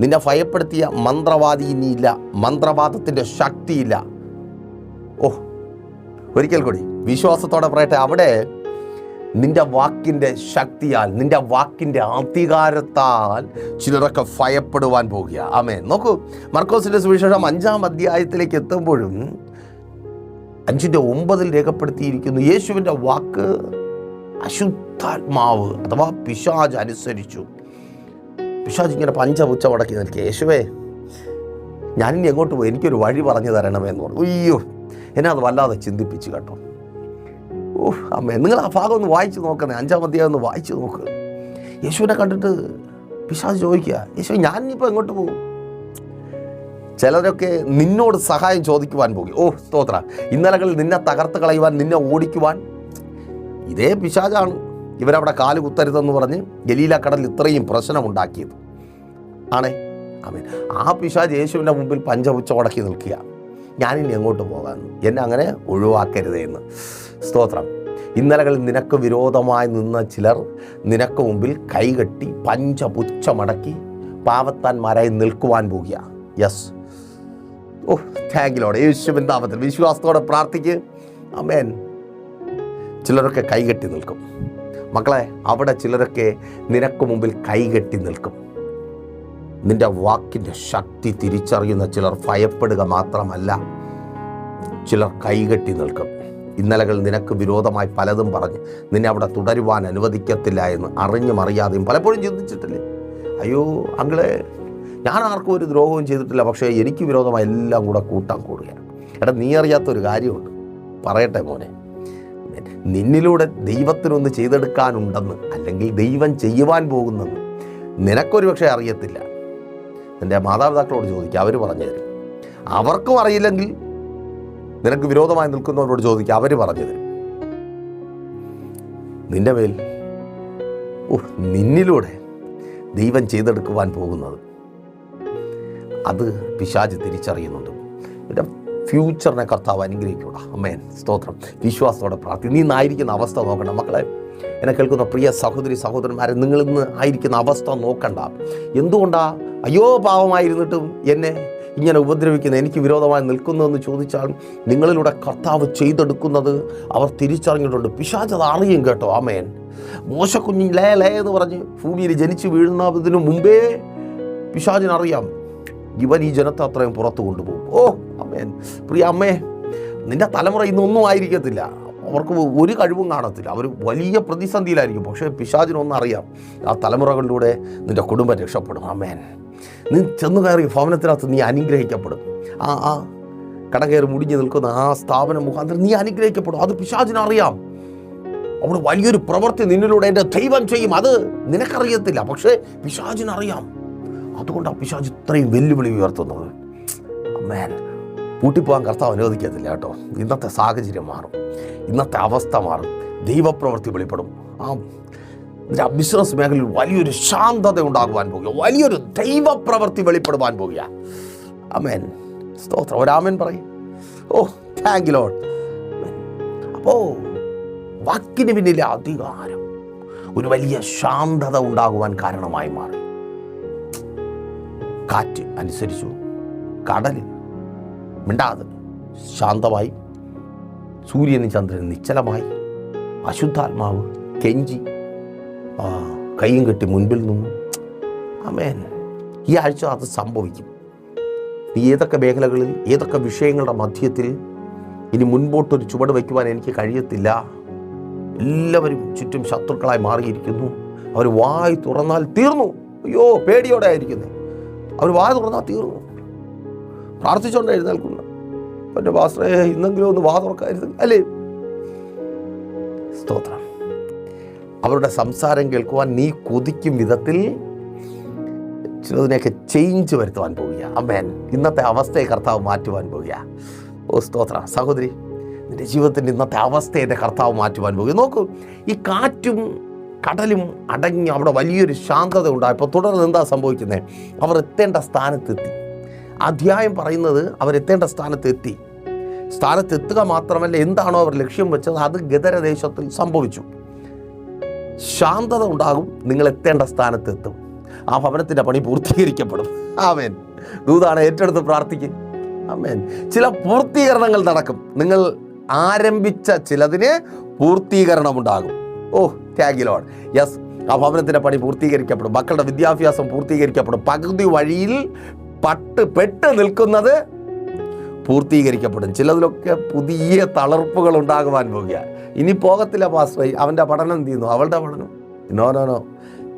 നിന്നെ ഭയപ്പെടുത്തിയ മന്ത്രവാദി ഇനിയില്ല മന്ത്രവാദത്തിന്റെ ശക്തിയില്ല. ഓ ഒരിക്കൽ കൂടി വിശ്വാസത്തോടെ പറയട്ടെ അവിടെ നിന്റെ വാക്കിന്റെ ശക്തിയാൽ നിന്റെ വാക്കിന്റെ അധികാരത്താൽ ചിലരൊക്കെ ഭയപ്പെടുവാൻ പോകുക. ആമേ നോക്കൂ മർക്കോസിന്റെ സുവിശേഷം അഞ്ചാം അധ്യായത്തിലേക്ക് എത്തുമ്പോഴും അഞ്ചിന്റെ ഒമ്പതിൽ രേഖപ്പെടുത്തിയിരിക്കുന്നു യേശുവിന്റെ വാക്ക് അശുദ്ധാത്മാവ് അഥവാ പിശാജ് അനുസരിച്ചു. പിശാജ് ഇങ്ങനെ പഞ്ചപുച്ച മുടക്കി നിൽക്കുക യേശുവേ ഞാനിനി എങ്ങോട്ട് പോയി? എനിക്കൊരു വഴി പറഞ്ഞു തരണമേ എന്ന് പറഞ്ഞു. അയ്യോ എന്നെ അത് വല്ലാതെ ചിന്തിപ്പിച്ചു കേട്ടോ. ഓ അമ്മേ നിങ്ങൾ ആ ഭാഗം ഒന്ന് വായിച്ചു നോക്കണേ. അഞ്ചാം അധ്യായം ഒന്ന് വായിച്ചു നോക്ക്. യേശുവിനെ കണ്ടിട്ട് പിശാജ് ചോദിക്കുക യേശു ഞാനിപ്പോൾ എങ്ങോട്ട് പോകും? ചിലരൊക്കെ നിന്നോട് സഹായം ചോദിക്കുവാൻ പോകി. ഓ സ്തോത്ര. ഇന്നലകളിൽ നിന്നെ തകർത്ത് കളയുവാൻ നിന്നെ ഓടിക്കുവാൻ ഇതേ പിശാചാണ്. ഇവരവിടെ കാൽ കുത്തരുതെന്ന് പറഞ്ഞ് ഗലീല കടലിൽ ഇത്രയും പ്രശ്നമുണ്ടാക്കിയത്. ആണേ? ആമീൻ. ആ പിശാജ് യേശുവിന്റെ മുമ്പിൽ പഞ്ചപുച്ച ഉടക്കി നിൽക്കുക. ഞാനിനി എങ്ങോട്ട് പോകാൻ? എന്നെ അങ്ങനെ ഒഴിവാക്കരുത് എന്ന് സ്തോത്രം. ഇന്നലകളിൽ നിനക്ക് വിരോധമായി നിന്ന ചിലർ നിനക്ക് മുമ്പിൽ കൈകെട്ടി പഞ്ചപുച്ഛമടക്കി പാവത്താന്മാരായി നിൽക്കുവാൻ പോകുക. യെസ് ഓ താങ്ക് യു യേശുവിൻ താപത്തിൽ വിശ്വാസത്തോടെ പ്രാർത്ഥിക്ക്. അമേൻ ചിലരൊക്കെ കൈകെട്ടി നിൽക്കും. മക്കളെ അവിടെ ചിലരൊക്കെ നിനക്ക് മുമ്പിൽ കൈകെട്ടി നിൽക്കും. നിന്റെ വാക്കിന്റെ ശക്തി തിരിച്ചറിയുന്ന ചിലർ ഭയപ്പെടുക മാത്രമല്ല ചിലർ കൈകെട്ടി നിൽക്കും. ഇന്നലകൾ നിനക്ക് വിരോധമായി പലതും പറഞ്ഞ്. നിന്നെ അവിടെ തുടരുവാൻ അനുവദിക്കത്തില്ല എന്ന് അറിഞ്ഞും അറിയാതെയും പലപ്പോഴും ചിന്തിച്ചിട്ടില്ലേ? അയ്യോ അങ്ങളെ ഞാൻ ആർക്കും ഒരു ദ്രോഹവും ചെയ്തിട്ടില്ല പക്ഷേ എനിക്ക് വിരോധമായി എല്ലാം കൂടെ കൂട്ടാൻ കൂടുകയാണ്. എടാ നീ അറിയാത്തൊരു കാര്യമുണ്ട്. പറയട്ടെ മോനെ. നിന്നിലൂടെ ദൈവത്തിനൊന്ന് ചെയ്തെടുക്കാനുണ്ടെന്ന് അല്ലെങ്കിൽ ദൈവം ചെയ്യുവാൻ പോകുന്നെന്ന് നിനക്കൊരു പക്ഷേ അറിയത്തില്ല. നിന്റെ മാതാപിതാക്കളോട് ചോദിക്കുക അവർ പറഞ്ഞു തരും അവർക്കും അറിയില്ലെങ്കിൽ നിനക്ക് വിരോധമായി നിൽക്കുന്നവരോട് ചോദിക്കുക അവർ പറഞ്ഞു തരും നിന്റെ മേൽ ഓ നിന്നിലൂടെ ദൈവം ചെയ്തെടുക്കുവാൻ പോകുന്നത്. അത് പിശാജ് തിരിച്ചറിയുന്നുണ്ട്. എന്റെ ഫ്യൂച്ചറിനെ കർത്താവ് അനുഗ്രഹിക്കൂട. അമ്മേൻ സ്തോത്രം. വിശ്വാസത്തോടെ പ്രാർത്ഥി നീ അവസ്ഥ നോക്കണം മക്കളെ എന്നെ കേൾക്കുന്ന പ്രിയ സഹോദരി സഹോദരന്മാരെ നിങ്ങളിന്ന് ആയിരിക്കുന്ന അവസ്ഥ നോക്കണ്ട. എന്തുകൊണ്ടാ അയ്യോ പാവമായിരുന്നിട്ടും എന്നെ ഇങ്ങനെ ഉപദ്രവിക്കുന്ന എനിക്ക് വിരോധമായി നിൽക്കുന്നതെന്ന് ചോദിച്ചാൽ നിങ്ങളിലൂടെ കർത്താവ് ചെയ്തെടുക്കുന്നത് അവർ തിരിച്ചറിഞ്ഞിട്ടുണ്ട്. പിശാച് അത് അറിയും കേട്ടോ. ആമേൻ. മോശക്കുഞ്ഞി ലേ ലേ എന്ന് പറഞ്ഞ് ഭൂമിയിൽ ജനിച്ചു വീഴുന്നതിന് മുമ്പേ പിശാചിനറിയാം ഇവൻ ഈ ജനത്തെ അത്രയും പുറത്തു കൊണ്ടുപോകും. ഓ അമ്മേൻ പ്രിയ അമ്മേ നിന്റെ തലമുറ ഇന്നൊന്നും ആയിരിക്കത്തില്ല. അവർക്ക് ഒരു കഴിവും കാണത്തില്ല. അവർ വലിയ പ്രതിസന്ധിയിലായിരിക്കും. പക്ഷേ പിശാചിനൊന്നും അറിയാം. ആ തലമുറകളിലൂടെ നിന്റെ കുടുംബം രക്ഷപ്പെടും. ആമേൻ നീ ചെന്നു കയറി ഭവനത്തിനകത്ത് നീ അനുഗ്രഹിക്കപ്പെടും. ആ ആ കട കയറി മുടിഞ്ഞു നിൽക്കുന്ന ആ സ്ഥാപനം മുഖാന്തരം നീ അനുഗ്രഹിക്കപ്പെടും. അത് പിശാചിനറിയാം അവിടെ വലിയൊരു പ്രവൃത്തി നിന്നിലൂടെ എന്റെ ദൈവം ചെയ്യും. അത് നിനക്കറിയത്തില്ല. പക്ഷേ പിശാചിനറിയാം അതുകൊണ്ടാണ് പിശാജ് ഇത്രയും വെല്ലുവിളി ഉയർത്തുന്നത്. അമ്മേൻ പൂട്ടിപ്പോകാൻ കർത്താവ് അനുവദിക്കത്തില്ല കേട്ടോ. ഇന്നത്തെ സാഹചര്യം മാറും. ഇന്നത്തെ അവസ്ഥ മാറും. ദൈവപ്രവൃത്തി വെളിപ്പെടും. ആ ബിസിനസ് മേഖലയിൽ വലിയൊരു ശാന്തത ഉണ്ടാകുവാൻ പോകുക. വലിയൊരു ദൈവപ്രവൃത്തി വെളിപ്പെടുവാൻ പോകുക. അമേൻ സ്തോത്രം. ഒരാമൻ പറയും. ഓ താങ്ക് ലോഡ് അപ്പോൾ വാക്കിന് പിന്നിലെ അധികാരം ഒരു വലിയ ശാന്തത ഉണ്ടാകുവാൻ കാരണമായി മാറി. കാറ്റ് അനുസരിച്ചു. കടൽ മിണ്ടാതെ ശാന്തമായി സൂര്യനും ചന്ദ്രനും നിശ്ചലമായി അശുദ്ധാത്മാവ് കെഞ്ചി ആ കൈയും കെട്ടി മുൻപിൽ നിന്നു. അമേൻ ഈ ആഴ്ച അത് സംഭവിക്കും. നീ ഏതൊക്കെ മേഖലകളിൽ ഏതൊക്കെ വിഷയങ്ങളുടെ മധ്യത്തിൽ ഇനി മുൻപോട്ടൊരു ചുവട് വയ്ക്കുവാൻ എനിക്ക് കഴിയത്തില്ല. എല്ലാവരും ചുറ്റും ശത്രുക്കളായി മാറിയിരിക്കുന്നു. അവർ വായി തുറന്നാൽ തീർന്നു. അയ്യോ പേടിയോടെ ആയിരിക്കുന്നു അവർ വായ തുറന്നാൽ തീർന്നു. പ്രാർത്ഥിച്ചുകൊണ്ട് എഴുന്നേൽക്കുന്നു. എന്റെ പാസ്റ്ററെ ഇന്നെങ്കിലും ഒന്ന് വാ അല്ലേ? സ്തോത്രം. അവരുടെ സംസാരം കേൾക്കുവാൻ നീ കൊതിക്കും വിധത്തിൽ ചിലതിനെയൊക്കെ ചേഞ്ച് വരുത്തുവാൻ പോവുക അമ്മേൻ ഇന്നത്തെ അവസ്ഥയെ കർത്താവ് മാറ്റുവാൻ പോവുക ഓ സ്തോത്ര. സഹോദരി നിന്റെ ജീവിതത്തിന്റെ ഇന്നത്തെ അവസ്ഥയെ കർത്താവ് മാറ്റുവാൻ പോവുക നോക്കൂ ഈ കാറ്റും കടലും അടങ്ങി അവിടെ വലിയൊരു ശാന്തത ഉണ്ടായപ്പോൾ തുടർന്ന് എന്താ സംഭവിക്കുന്നത് അവർ എത്തേണ്ട സ്ഥാനത്തെത്തി. അധ്യായം പറയുന്നത് അവരെത്തേണ്ട സ്ഥാനത്തെത്തി. സ്ഥാനത്തെത്തുക മാത്രമല്ല എന്താണോ അവർ ലക്ഷ്യം വെച്ചത് അത് ഗതരദേശത്തിൽ സംഭവിച്ചു. ശാന്തത ഉണ്ടാകും നിങ്ങൾ എത്തേണ്ട സ്ഥാനത്തെത്തും. ആ ഭവനത്തിന്റെ പണി പൂർത്തീകരിക്കപ്പെടും. ആമേൻ. ദൂതാണ് ഏറ്റെടുത്ത് പ്രാർത്ഥിക്കും. ആമേൻ. ചില പൂർത്തീകരണങ്ങൾ നടക്കും. നിങ്ങൾ ആരംഭിച്ച ചിലതിന് പൂർത്തീകരണമുണ്ടാകും. ഓ ത്യാഗിലോൺ യെസ് ആ ഭവനത്തിന്റെ പണി പൂർത്തീകരിക്കപ്പെടും. മക്കളുടെ വിദ്യാഭ്യാസം പൂർത്തീകരിക്കപ്പെടും. പകുതി വഴിയിൽ പട്ട് പെട്ട് നിൽക്കുന്നത് പൂർത്തീകരിക്കപ്പെടും. ചിലതിലൊക്കെ പുതിയ തളർപ്പുകൾ ഉണ്ടാകുവാൻ പോകുക ഇനി പോകത്തില്ല പാസ്റ്റർ അവന്റെ പഠനം ചെയ്യുന്നു? അവളുടെ പഠനം? No no no.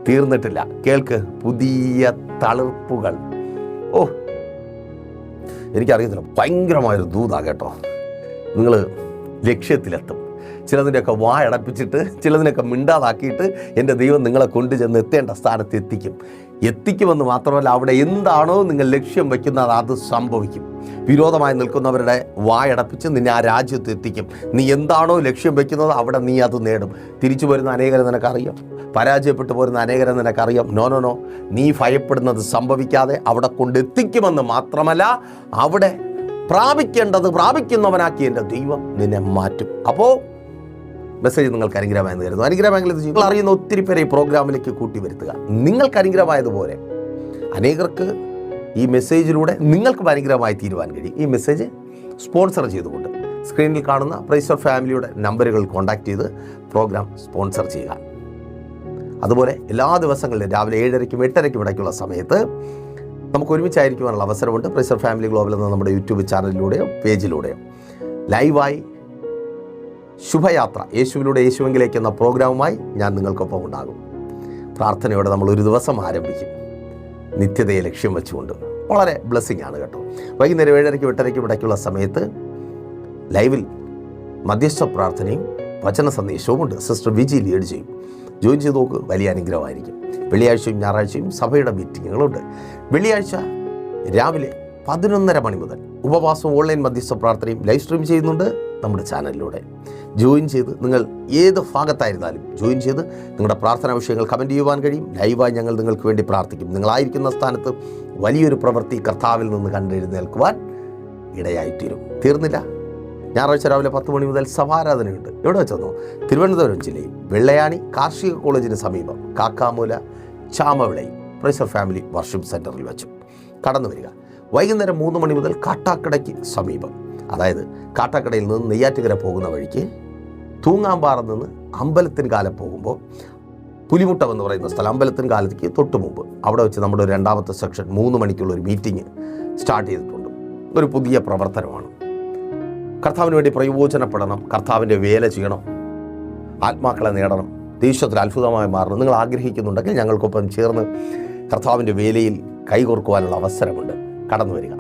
തീർന്നിട്ടില്ല. കേൾക്ക് പുതിയ തളിർപ്പുകൾ. ഓ. എനിക്കറിയത്തില്ല. ഭയങ്കരമായൊരു ദൂതാ കേട്ടോ. നിങ്ങൾ ലക്ഷ്യത്തിലെത്തും. ചിലതിന്റെയൊക്കെ വായടപ്പിച്ചിട്ട് ചിലതിനൊക്കെ മിണ്ടാതാക്കിയിട്ട് എന്റെ ദൈവം നിങ്ങളെ കൊണ്ടുചെന്ന് എത്തേണ്ട സ്ഥാനത്ത് എത്തിക്കും. എത്തിക്കുമെന്ന് മാത്രമല്ല അവിടെ എന്താണോ നിങ്ങൾ ലക്ഷ്യം വയ്ക്കുന്നത് അത് സംഭവിക്കും. വിരോധമായി നിൽക്കുന്നവരുടെ വായടപ്പിച്ച് നിന്നെ ആ രാജ്യത്ത് എത്തിക്കും. നീ എന്താണോ ലക്ഷ്യം വയ്ക്കുന്നത് അവിടെ നീ അത് നേടും. തിരിച്ചു വരുന്ന അനേകരെ നിനക്കറിയാം. പരാജയപ്പെട്ടു പോരുന്ന അനേകരെ നിനക്കറിയാം. നോ നോ നോ നീ ഭയപ്പെടുന്നത് സംഭവിക്കാതെ അവിടെ കൊണ്ടെത്തിക്കുമെന്ന് മാത്രമല്ല അവിടെ പ്രാപിക്കേണ്ടത് പ്രാപിക്കുന്നവനാക്കി എന്റെ ദൈവം നിന്നെ മാറ്റും. അപ്പോൾ മെസ്സേജ് നിങ്ങൾക്ക് അനുഗ്രഹമായെന്ന് കരുതുന്നു. അനുഗ്രഹമെങ്കിൽ. നിങ്ങൾ അറിയുന്ന ഒത്തിരി പേരെ ഈ പ്രോഗ്രാമിലേക്ക് കൂട്ടി വരുത്തുക. നിങ്ങൾക്ക് അനുഗ്രഹമായതുപോലെ അനേകർക്ക് ഈ മെസ്സേജിലൂടെ നിങ്ങൾക്കും അനുഗ്രഹമായി തീരുവാൻ കഴിയും. ഈ മെസ്സേജ് സ്പോൺസർ ചെയ്തുകൊണ്ട് സ്ക്രീനിൽ കാണുന്ന പ്രൈസർ ഫാമിലിയുടെ നമ്പറുകൾ കോൺടാക്ട് ചെയ്ത് പ്രോഗ്രാം സ്പോൺസർ ചെയ്യുക. അതുപോലെ എല്ലാ ദിവസങ്ങളിലും രാവിലെ ഏഴരയ്ക്കും എട്ടരയ്ക്കും ഇടയ്ക്കുള്ള സമയത്ത് നമുക്ക് ഒരുമിച്ചായിരിക്കുവാനുള്ള അവസരമുണ്ട്. പ്രൈസർ ഫാമിലി ഗ്ലോബൽ എന്ന നമ്മുടെ യൂട്യൂബ് ചാനലിലൂടെയോ പേജിലൂടെയോ. ലൈവായി ശുഭയാത്ര. യേശുവിലൂടെ യേശുവെങ്കിലേക്ക് എന്ന പ്രോഗ്രാമുമായി ഞാൻ നിങ്ങൾക്കൊപ്പം ഉണ്ടാകും. പ്രാർത്ഥനയോടെ നമ്മൾ ഒരു ദിവസം ആരംഭിക്കും. നിത്യതയെ ലക്ഷ്യം വെച്ചുകൊണ്ട്. വളരെ ബ്ലെസ്സിങ് ആണ് കേട്ടോ. വൈകുന്നേരം ഏഴരയ്ക്കും എട്ടരയ്ക്കും ഇടയ്ക്കുള്ള സമയത്ത് ലൈവിൽ മധ്യസ്ഥ പ്രാർത്ഥനയും വചന സന്ദേശവും ഉണ്ട്. സിസ്റ്റർ വിജി ലീഡ് ചെയ്യും. ജോയിൻ ചെയ്ത് നോക്ക് വലിയ അനുഗ്രഹമായിരിക്കും. വെള്ളിയാഴ്ചയും ഞായറാഴ്ചയും സഭയുടെ മീറ്റിങ്ങുകളുണ്ട് വെള്ളിയാഴ്ച രാവിലെ പതിനൊന്നര മണി മുതൽ ഉപവാസവും ഓൺലൈൻ മധ്യസ്ഥ പ്രാർത്ഥനയും ലൈവ് സ്ട്രീം ചെയ്യുന്നുണ്ട്. നമ്മുടെ ചാനലിലൂടെ. ജോയിൻ ചെയ്ത് നിങ്ങൾ ഏത് ഭാഗത്തായിരുന്നാലും ജോയിൻ ചെയ്ത് നിങ്ങളുടെ പ്രാർത്ഥനാ വിഷയങ്ങൾ കമന്റ് ചെയ്യുവാൻ കഴിയും. ലൈവായി ഞങ്ങൾ നിങ്ങൾക്ക് വേണ്ടി പ്രാർത്ഥിക്കും. നിങ്ങളായിരിക്കുന്ന സ്ഥാനത്ത് വലിയൊരു പ്രവൃത്തി കർത്താവിൽ നിന്ന് കണ്ടെഴുന്നേൽക്കുവാൻ ഇടയായിത്തീരും. തീർന്നില്ല. ഞായറാഴ്ച രാവിലെ പത്ത് മണി മുതൽ സഭാരാധനയുണ്ട് എവിടെ വെച്ചെന്നോ? തിരുവനന്തപുരം ജില്ലയിൽ. വെള്ളയാണി കാർഷിക കോളേജിന് സമീപം. കാക്കാമൂല ചാമവിളയിൽ പ്രൈസർ ഫാമിലി വർഷിപ്പ് സെന്ററിൽ വെച്ചു. കടന്നു വരിക. വൈകുന്നേരം മൂന്ന് മണി മുതൽ കാട്ടാക്കടയ്ക്ക് സമീപം. അതായത് കാട്ടാക്കടയിൽ നിന്ന് നെയ്യാറ്റുകര പോകുന്ന വഴിക്ക് തൂങ്ങാമ്പാറ നിന്ന് അമ്പലത്തിന് കാലം പോകുമ്പോൾ പുലിമുട്ടം എന്ന് പറയുന്ന സ്ഥലം അമ്പലത്തിന് കാലത്തേക്ക് തൊട്ട് മുമ്പ്. അവിടെ വെച്ച് നമ്മുടെ രണ്ടാമത്തെ സെക്ഷൻ മൂന്ന് മണിക്കുള്ള ഒരു മീറ്റിംഗ് സ്റ്റാർട്ട് ചെയ്തിട്ടുണ്ട്. ഒരു പുതിയ പ്രവർത്തനമാണ്. കർത്താവിന് വേണ്ടി പ്രയോജനപ്പെടണം കർത്താവിന്റെ വേല ചെയ്യണം ആത്മാക്കളെ നേടണം ദേശത്തിൽ അത്ഭുതമായി മാറണം. നിങ്ങൾ ആഗ്രഹിക്കുന്നുണ്ടെങ്കിൽ ഞങ്ങൾക്കൊപ്പം ചേർന്ന് കർത്താവിന്റെ വേലയിൽ കൈകോർക്കുവാനുള്ള അവസരമുണ്ട്. കടന്നു വരിക.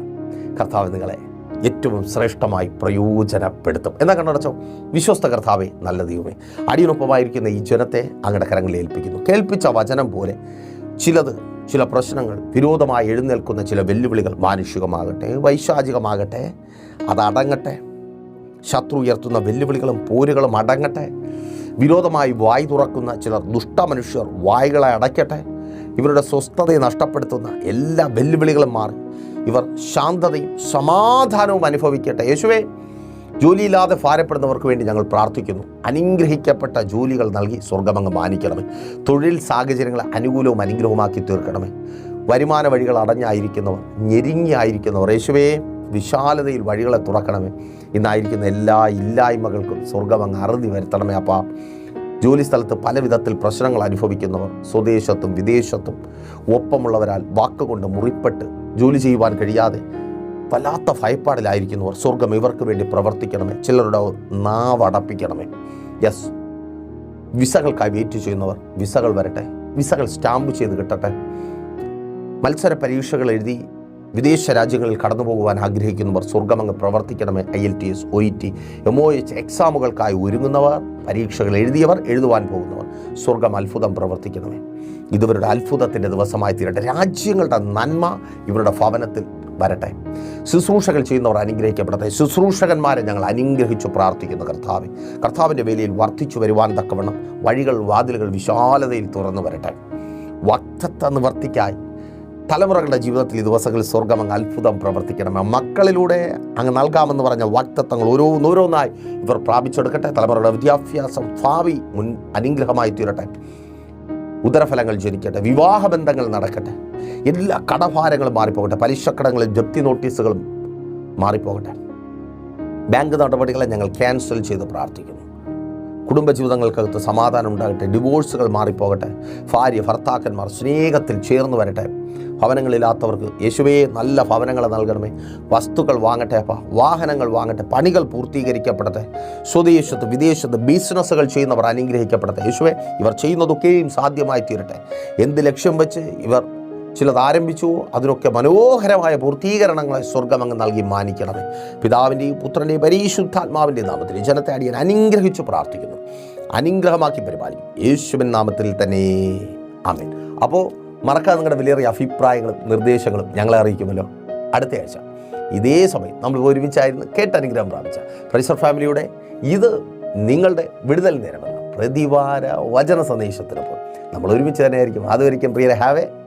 കർത്താവ് നിങ്ങളെ ഏറ്റവും ശ്രേഷ്ഠമായി പ്രയോജനപ്പെടുത്തും. എന്നാ കണ്ടടച്ചോ വിശ്വസ്ത കർത്താവേ നല്ല ദൈവമേ. അടിയനൊപ്പമായിരിക്കുന്ന ഈ ജനത്തെ അങ്ങയുടെ കരങ്ങളിൽ ഏൽപ്പിക്കുന്നു. കേൾപ്പിച്ച വചനം പോലെ ചിലത് ചില പ്രശ്നങ്ങൾ വിരോധമായി എഴുന്നേൽക്കുന്ന ചില വെല്ലുവിളികൾ മാനുഷികമാകട്ടെ വൈശാചികമാകട്ടെ അതടങ്ങട്ടെ ശത്രു ഉയർത്തുന്ന വെല്ലുവിളികളും പോരുകളും അടങ്ങട്ടെ. വിരോധമായി വായി തുറക്കുന്ന ചിലർ ദുഷ്ടമനുഷ്യർ വായുകളെ അടയ്ക്കട്ടെ. ഇവരുടെ സ്വസ്ഥതയെ നഷ്ടപ്പെടുത്തുന്ന എല്ലാ വെല്ലുവിളികളും മാറി. ഇവർ ശാന്തതയും സമാധാനവും അനുഭവിക്കട്ടെ. യേശുവേ ജോലിയില്ലാതെ ഭാരപ്പെടുന്നവർക്ക് വേണ്ടി ഞങ്ങൾ പ്രാർത്ഥിക്കുന്നു. അനുഗ്രഹിക്കപ്പെട്ട ജോലികൾ നൽകി സ്വർഗമങ്ങ് മാനിക്കണമേ. തൊഴിൽ സാഹചര്യങ്ങളെ അനുകൂലവും അനുഗ്രഹവുമാക്കി തീർക്കണമേ. വരുമാന വഴികൾ അടഞ്ഞായിരിക്കുന്നവർ ഞെരുങ്ങിയായിരിക്കുന്നവർ യേശുവേ വിശാലതയിൽ വഴികളെ തുറക്കണമേ. ഇന്നായിരിക്കുന്ന എല്ലാ ഇല്ലായ്മകൾക്കും സ്വർഗമങ്ങ് അറുതി വരുത്തണമേ അപ്പാ. ജോലി സ്ഥലത്ത് പല വിധത്തിൽ പ്രശ്നങ്ങൾ അനുഭവിക്കുന്നവർ സ്വദേശത്തും വിദേശത്തും ഒപ്പമുള്ളവരാൽ വാക്കുകൊണ്ട് മുറിപ്പെട്ട് ജോലി ചെയ്യുവാൻ കഴിയാതെ വല്ലാത്ത ഭയപ്പാടിലായിരിക്കുന്നവർ സ്വർഗം ഇവർക്ക് വേണ്ടി പ്രവർത്തിക്കണമേ. ചിലരുടെ നാവടപ്പിക്കണമേ യെസ് വിസകൾക്കായി വെയിറ്റ് ചെയ്യുന്നവർ വിസകൾ വരട്ടെ. വിസകൾ സ്റ്റാമ്പ് ചെയ്ത് കിട്ടട്ടെ. മത്സര പരീക്ഷകൾ എഴുതി വിദേശ രാജ്യങ്ങളിൽ കടന്നു പോകുവാൻ ആഗ്രഹിക്കുന്നവർ സ്വർഗമങ്ങ് പ്രവർത്തിക്കണമേ. I L T S O E T M O H എക്സാമുകൾക്കായി ഒരുങ്ങുന്നവർ പരീക്ഷകൾ എഴുതിയവർ എഴുതുവാൻ പോകുന്നവർ സ്വർഗം അത്ഭുതം പ്രവർത്തിക്കണമേ. ഇതുവരുടെ അത്ഭുതത്തിന്റെ ദിവസമായി തീരട്ടെ. രാജ്യങ്ങളുടെ നന്മ ഇവരുടെ ഭവനത്തിൽ വരട്ടെ. ശുശ്രൂഷകൾ ചെയ്യുന്നവർ അനുഗ്രഹിക്കപ്പെടട്ടെ. ശുശ്രൂഷകന്മാരെ ഞങ്ങൾ അനുഗ്രഹിച്ചു പ്രാർത്ഥിക്കുന്നു കർത്താവ്. കർത്താവിന്റെ വേലയിൽ വർദ്ധിച്ചു വരുവാൻ തക്കവണ്ണം വഴികൾ വാതിലുകൾ വിശാലതയിൽ തുറന്നു വരട്ടെ. വക്തത്വ നിവർത്തിക്കായി തലമുറകളുടെ ജീവിതത്തിൽ ഈ ദിവസങ്ങളിൽ സ്വർഗം അങ്ങ് അത്ഭുതം പ്രവർത്തിക്കണമേ. മക്കളിലൂടെ അങ്ങ് നൽകാമെന്ന് പറഞ്ഞ വാക്തത്വങ്ങൾ ഓരോന്നോരോന്നായി ഇവർ പ്രാപിച്ചെടുക്കട്ടെ. തലമുറകളുടെ വിദ്യാഭ്യാസം ഭാവി മുൻ അനുഗ്രഹമായി തീരട്ടെ. ഉദരഫലങ്ങൾ ജനിക്കട്ടെ വിവാഹബന്ധങ്ങൾ നടക്കട്ടെ. എല്ലാ കടഭാരങ്ങളും മാറിപ്പോകട്ടെ. പലിശക്കടങ്ങളും ജപ്തി നോട്ടീസുകളും മാറിപ്പോകട്ടെ. ബാങ്ക് നടപടികളെ ഞങ്ങൾ ക്യാൻസൽ ചെയ്ത് പ്രാർത്ഥിക്കുന്നു. കുടുംബജീവിതങ്ങൾക്കകത്ത് സമാധാനം ഉണ്ടാകട്ടെ ഡിവോഴ്സുകൾ മാറിപ്പോകട്ടെ ഭാര്യ ഭർത്താക്കന്മാർ സ്നേഹത്തിൽ ചേർന്ന് വരട്ടെ. ഭവനങ്ങളില്ലാത്തവർക്ക് യേശുവേ നല്ല ഭവനങ്ങൾ നൽകണമേ. വസ്തുക്കൾ വാങ്ങട്ടെ അപ്പ വാഹനങ്ങൾ വാങ്ങട്ടെ പണികൾ പൂർത്തീകരിക്കപ്പെടട്ടെ. സ്വദേശത്ത് വിദേശത്ത് ബിസിനസ്സുകൾ ചെയ്യുന്നവർ അനുഗ്രഹിക്കപ്പെടട്ടെ. യേശുവേ ഇവർ ചെയ്യുന്നതൊക്കെയും സാധ്യമായി തീരട്ടെ എന്ത് ലക്ഷ്യം വെച്ച് ഇവർ ചിലത് ആരംഭിച്ചു അതിനൊക്കെ മനോഹരമായ പൂർത്തീകരണങ്ങളെ സ്വർഗം അങ്ങ് നൽകി മാനിക്കണമേ. പിതാവിന്റെയും പുത്രന്റെയും പരിശുദ്ധാത്മാവിന്റെയും നാമത്തിൽ ജനത്തെ അടിയൻ അനുഗ്രഹിച്ചു പ്രാർത്ഥിക്കുന്നു. അനുഗ്രഹമാക്കി പരിപാലിക്കും. യേശുവിൻ നാമത്തിൽ തന്നെ. ആമേൻ. അപ്പോൾ മറക്കാതെ നിങ്ങളുടെ വിലയേറിയ അഭിപ്രായങ്ങളും നിർദ്ദേശങ്ങളും ഞങ്ങളെ അറിയിക്കുമല്ലോ. അടുത്ത ആഴ്ച. ഇതേ സമയം നമ്മൾ ഒരുമിച്ചായിരുന്നു കേട്ട് അനുഗ്രഹം പ്രാപിച്ച. ഫ്രൈസർ ഫാമിലിയുടെ ഇത് നിങ്ങളുടെ വിടുതൽ നേരമല്ല പ്രതിവാര വചന സന്ദേശത്തിനൊപ്പം നമ്മൾ ഒരുമിച്ച് തന്നെ ആയിരിക്കും പ്രിയരെ have a